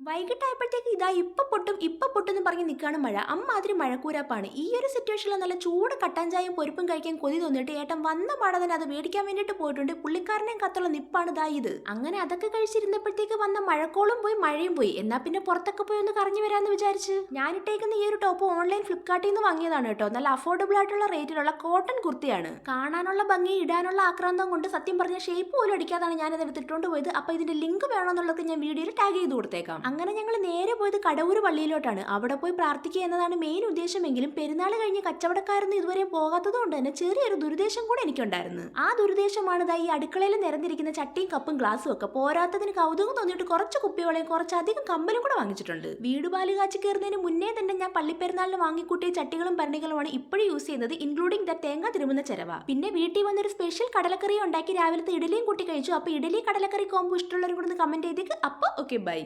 വൈകിട്ടായപ്പോഴത്തേക്ക് ഇതാ ഇപ്പൊ പൊട്ടും ഇപ്പൊ പൊട്ടും എന്ന് പറഞ്ഞ് നിൽക്കുകയാണ് മഴ. അമ്മാതിരി മഴക്കൂരാപ്പാണ്. ഈ ഒരു സിറ്റുവേഷനിൽ നല്ല ചൂട് കട്ടാൻ ചായയും പൊരിപ്പും കഴിക്കാൻ കൊതി തോന്നിയിട്ട് ഏട്ടൻ വന്ന പാടെ തന്നെ അത് മേടിക്കാൻ വേണ്ടിയിട്ട് പോയിട്ടുണ്ട്. പുള്ളിക്കാരനെയും കത്തുള്ള നിപ്പാണ് ഇതാ ഇത്. അങ്ങനെ അതൊക്കെ കഴിച്ചിരുന്നപ്പോഴത്തേക്ക് വന്ന മഴക്കോളും പോയി മഴയും പോയി. എന്നാ പിന്നെ പുറത്തൊക്കെ പോയി ഒന്ന് കറങ്ങി വരാമെന്ന് വിചാരിച്ച്. ഞാനിട്ടേക്കുന്ന ഈ ഒരു ടോപ്പ് ഓൺലൈൻ ഫ്ലിപ്കാർട്ടിൽ നിന്ന് വാങ്ങിയതാണ് കേട്ടോ. നല്ല അഫോർഡബിൾ ആയിട്ടുള്ള റേറ്റിലുള്ള കോട്ടൺ കുർത്തിയാണ്. കാണാനുള്ള ഭംഗി ഇടാനുള്ള ആക്രാന്തം കൊണ്ട് സത്യം പറഞ്ഞ ഷേപ്പ് പോലും അടിക്കാതാണ് ഞാനത് എടുത്തിട്ടുകൊണ്ട് പോയത്. അപ്പൊ ഇതിന്റെ ലിങ്ക് വേണമെന്നുള്ളത് ഞാൻ വീഡിയോയിൽ ടാഗ് ചെയ്ത് കൊടുത്തേക്കാം. അങ്ങനെ ഞങ്ങൾ നേരെ പോയത് കടവൂർ പള്ളിയിലോട്ടാണ്. അവിടെ പോയി പ്രാർത്ഥിക്കുക എന്നതാണ് മെയിൻ ഉദ്ദേശമെങ്കിലും പെരുന്നാൾ കഴിഞ്ഞ് കച്ചവടക്കാരൊന്നും ഇതുവരെ പോകാത്തത് കൊണ്ട് തന്നെ ചെറിയൊരു ദുരുദ്ദേശം കൂടെ എനിക്കുണ്ടായിരുന്നു. ആ ദുരുദ്ദേശമാണ് ഈ അടുക്കളയിൽ നിരന്നിരിക്കുന്ന ചട്ടിയും കപ്പും ഗ്ലാസും ഒക്കെ പോരാത്തതിന് കൗതുകം തോന്നിയിട്ട് കുറച്ച് കുപ്പികളെയും കുറച്ചധികം കമ്പലും കൂടെ വാങ്ങിച്ചിട്ടുണ്ട്. വീട് പാൽ കാച്ചി കയറുന്നതിന് മുന്നേ തന്നെ ഞാൻ പള്ളിപ്പെരുന്നാളിന് വാങ്ങിക്കൂട്ടിയ ചട്ടികളും ഭരണികളുമാണ് ഇപ്പോഴും യൂസ് ചെയ്യുന്നത് ഇൻക്ലൂഡിംഗ് ദ തേങ്ങ തിരുമുന്ന ചെലവ പിന്നെ വീട്ടിൽ വന്നൊരു സ്പെഷ്യൽ കടലക്കറി ഉണ്ടാക്കി രാവിലത്തെ ഇഡലിയും കൂട്ടി കഴിച്ചു. അപ്പൊ ഇഡലി കടലക്കറി കോമ്പോ ഇഷ്ടമുള്ളവരും കൂടെ കമന്റ് ചെയ്തേക്ക്. അപ്പൊ ഓക്കെ ബൈ